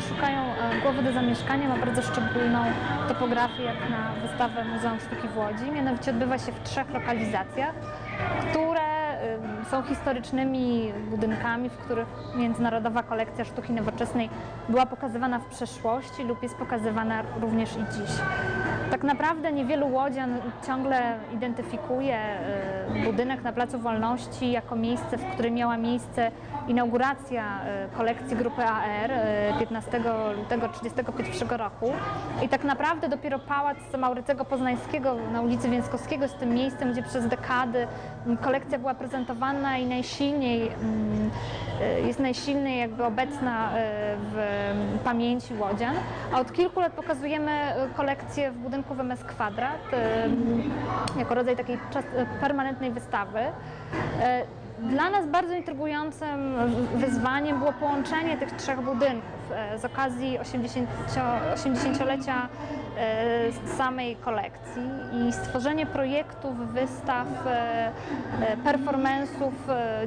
Szukają e, głowy do zamieszkania, ma bardzo szczególną topografię jak na wystawę Muzeum Sztuki w Łodzi. Mianowicie odbywa się w trzech lokalizacjach, które e, są historycznymi budynkami, w których Międzynarodowa Kolekcja Sztuki Nowoczesnej była pokazywana w przeszłości lub jest pokazywana również i dziś. Tak naprawdę niewielu łodzian ciągle identyfikuje e, budynek na Placu Wolności jako miejsce, w którym miała miejsce inauguracja e, kolekcji grupy AR e, 15 lutego 1931 roku. I tak naprawdę dopiero pałac Maurycego Poznańskiego na ulicy Więckowskiego jest tym miejscem, gdzie przez dekady m, kolekcja była prezentowana i najsilniej mm, jest najsilniej jakby obecna e, w pamięci łodzian. A od kilku lat pokazujemy e, kolekcję w budynku WMS Kwadrat e, jako rodzaj takiej permanentnej wystawy. Dla nas bardzo intrygującym wyzwaniem było połączenie tych trzech budynków e, z okazji 80, 80-lecia e, samej kolekcji i stworzenie projektów, wystaw, e, performance'ów,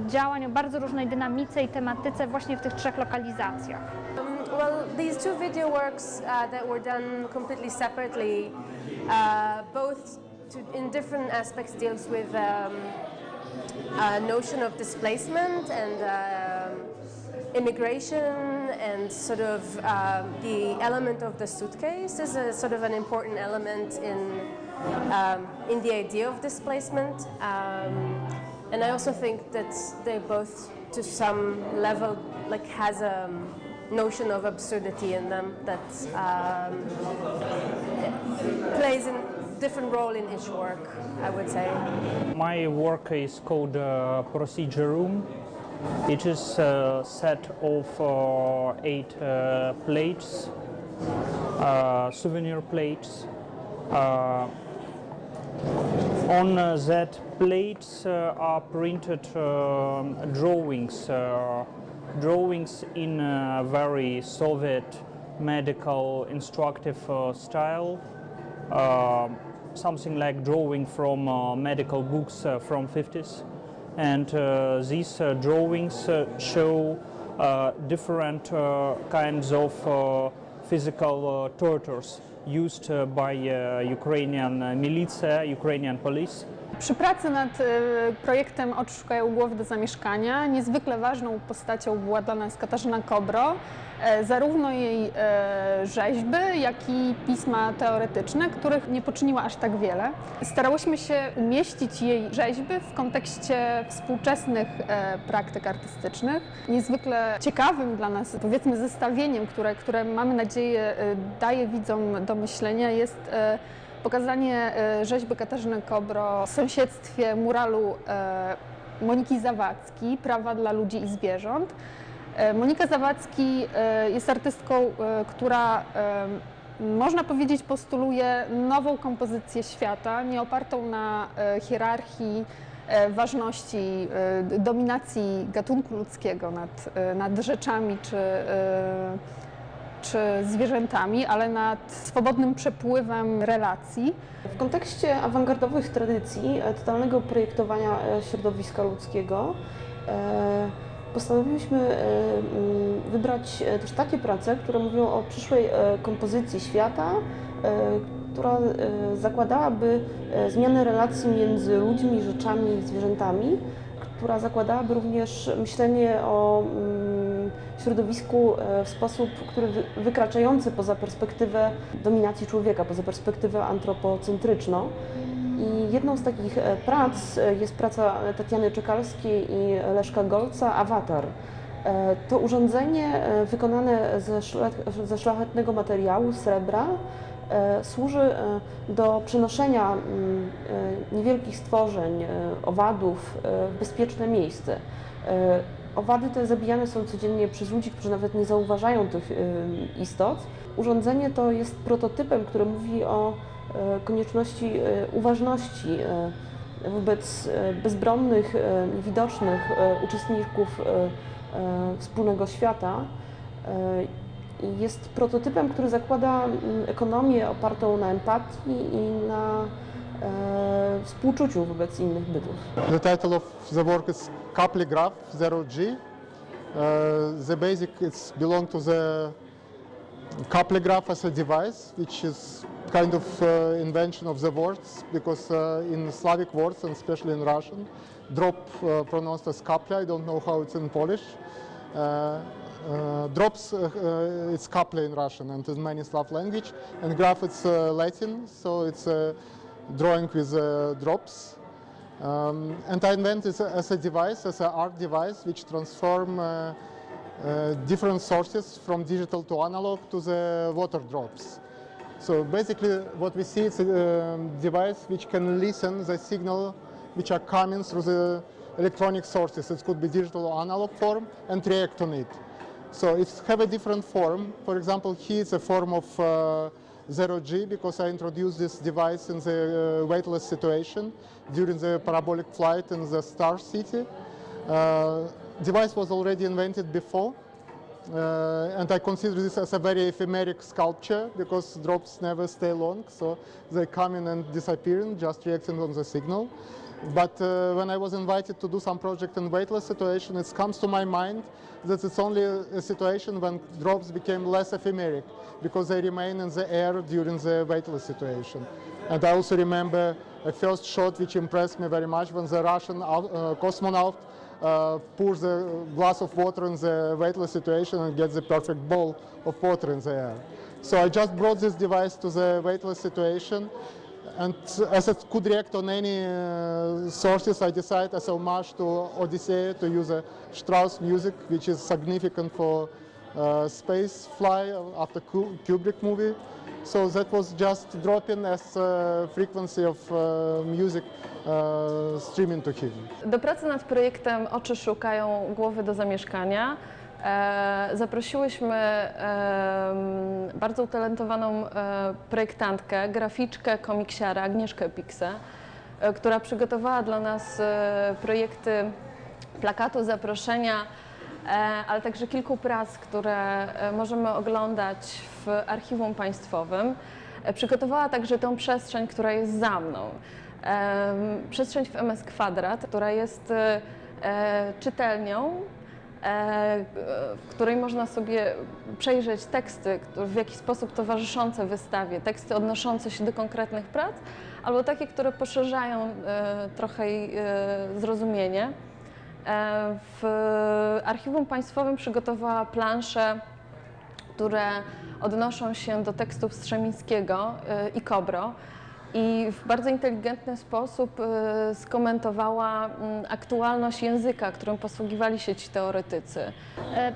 działań o bardzo różnej dynamice i tematyce właśnie w tych trzech lokalizacjach. Um, well, these two video works uh, that were done completely separately, uh, both to, in different aspects deals with um, a notion of displacement and um, immigration and sort of um, the element of the suitcase is a sort of an important element in um, in the idea of displacement. Um, and I also think that they both, to some level, like has a notion of absurdity in them that plays a different role in each work. I would say. My work is called uh, Procedure Room. It is a set of uh, eight uh, plates, uh, souvenir plates. Uh, on uh, that plates are printed um drawings, drawings in a very Soviet medical instructive style. Uh, something like drawing from uh, medical books uh, from 50s and uh, these uh, drawings uh, show different kinds of physical tortures used uh, by uh, Ukrainian militia, Ukrainian police. Przy pracy nad e, projektem Oczy szukają głowy do zamieszkania niezwykle ważną postacią była dla nas Katarzyna Kobro. E, Zarówno jej e, rzeźby, jak i pisma teoretyczne, których nie poczyniła aż tak wiele. Starałyśmy się umieścić jej rzeźby w kontekście współczesnych e, praktyk artystycznych. Niezwykle ciekawym dla nas, powiedzmy, zestawieniem, które, które mamy nadzieję e, daje widzom do myślenia, jest e, pokazanie e, rzeźby Katarzyny Kobro w sąsiedztwie muralu e, Moniki Zawadzki, Prawa dla ludzi i zwierząt. Monika Zawadzki jest artystką, która można powiedzieć postuluje nową kompozycję świata, nie opartą na hierarchii ważności, dominacji gatunku ludzkiego nad, nad rzeczami czy czy zwierzętami, ale nad swobodnym przepływem relacji. W kontekście awangardowych tradycji e, totalnego projektowania e, środowiska ludzkiego e, postanowiliśmy mm, wybrać też takie prace, które mówią o przyszłej kompozycji świata, która zakładałaby zmianę relacji między ludźmi, rzeczami i zwierzętami, która zakładałaby również myślenie o mm, środowisku e, w sposób, który wy- wykraczający poza perspektywę dominacji człowieka, poza perspektywę antropocentryczną. I jedną z takich e, prac e, jest praca Tatiany Czekalskiej i Leszka Golca Awatar. To urządzenie wykonane ze, szlach- ze szlachetnego materiału, srebra, służy do przenoszenia mm, niewielkich stworzeń, owadów w bezpieczne miejsce. Owady te zabijane są codziennie przez ludzi, którzy nawet nie zauważają tych istot. Urządzenie to jest prototypem, który mówi o e, konieczności e, uważności e, wobec bezbronnych, niewidocznych e, uczestników wspólnego świata. Jest prototypem, który zakłada ekonomię opartą na empatii i na współczuciu wobec innych bytów. The title of the work is Capli Graph Zero G. Uh, the basic is belong to the Couplegraph as a device, which is kind of uh, invention of the words, because uh, in Slavic words, and especially in Russian, drop uh, pronounced as kaple, I don't know how it's in Polish. Uh, uh, drops, uh, it's kaple in Russian and in many Slav language, and graph it's Latin, so it's a drawing with uh, drops. Um, and I invented as a device, as an art device, which transform uh, uh, different sources from digital to analog to the water drops. So basically what we see is a um, device which can listen the signal which are coming through the electronic sources. It could be digital or analog form and react on it. So it have a different form. For example, here is a form of uh, zero G because I introduced this device in the uh, weightless situation during the parabolic flight in the Star City. Uh, device was already invented before, uh, and I consider this as a very ephemeric sculpture because drops never stay long, so they come in and disappearing, just reacting on the signal. But uh, when I was invited to do some project in weightless situation, it comes to my mind that it's only a situation when drops became less ephemeric because they remain in the air during the weightless situation. And I also remember a first shot which impressed me very much when the Russian uh, cosmonaut uh, pours a glass of water in the weightless situation and gets the perfect ball of water in the air. So I just brought this device to the weightless situation and as it could react on any uh, sources, I decided as a homage to Odyssey to use a Strauss music, which is significant for uh, space fly after Ku- Kubrick movie. So that was just dropping as a frequency of uh, music uh, streaming to him. Do pracy nad projektem Oczy szukają głowy do zamieszkania. E, zaprosiłyśmy em, bardzo utalentowaną e, projektantkę, graficzkę, komiksiarę Agnieszkę Piksę, e, która przygotowała dla nas e, projekty plakatu, zaproszenia, e, ale także kilku prac, które e, możemy oglądać w Archiwum Państwowym. E, Przygotowała także tą przestrzeń, która jest za mną. Przestrzeń w MS Kwadrat, która jest e, e, czytelnią, e, w której można sobie przejrzeć teksty, w jakiś sposób towarzyszące wystawie, teksty odnoszące się do konkretnych prac, albo takie, które poszerzają e, trochę e, zrozumienie. E, W Archiwum Państwowym przygotowała plansze, które odnoszą się do tekstów Strzemińskiego e, i Kobro i w bardzo inteligentny sposób e, skomentowała mm, aktualność języka, którym posługiwali się ci teoretycy.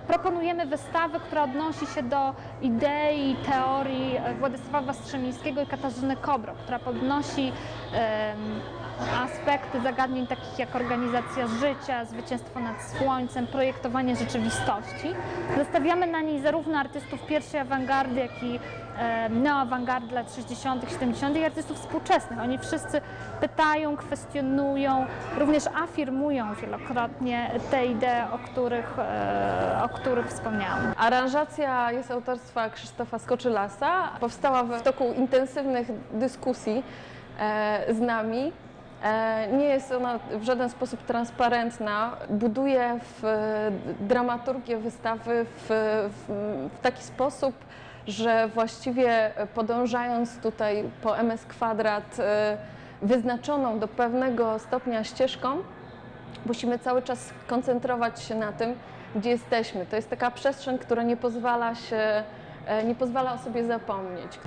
Proponujemy wystawę, która odnosi się do idei, teorii Władysława Strzemińskiego i Katarzyny Kobro, która podnosi aspekty zagadnień takich jak organizacja życia, zwycięstwo nad słońcem, projektowanie rzeczywistości. Zestawiamy na niej zarówno artystów pierwszej awangardy, jak i e, neoawangardy lat 60., 70. i artystów współczesnych. Oni wszyscy pytają, kwestionują, również afirmują wielokrotnie te idee, o których, e, o których wspomniałam. Aranżacja jest autorstwa Krzysztofa Skoczylasa. Powstała w toku intensywnych dyskusji e, z nami. E, nie jest ona w żaden sposób transparentna. Buduje w e, dramaturgię wystawy w, w, w taki sposób, że właściwie podążając tutaj po MS kwadrat e, wyznaczoną do pewnego stopnia ścieżką, musimy cały czas koncentrować się na tym, gdzie jesteśmy. To jest taka przestrzeń, która nie pozwala się, nie pozwala o sobie zapomnieć.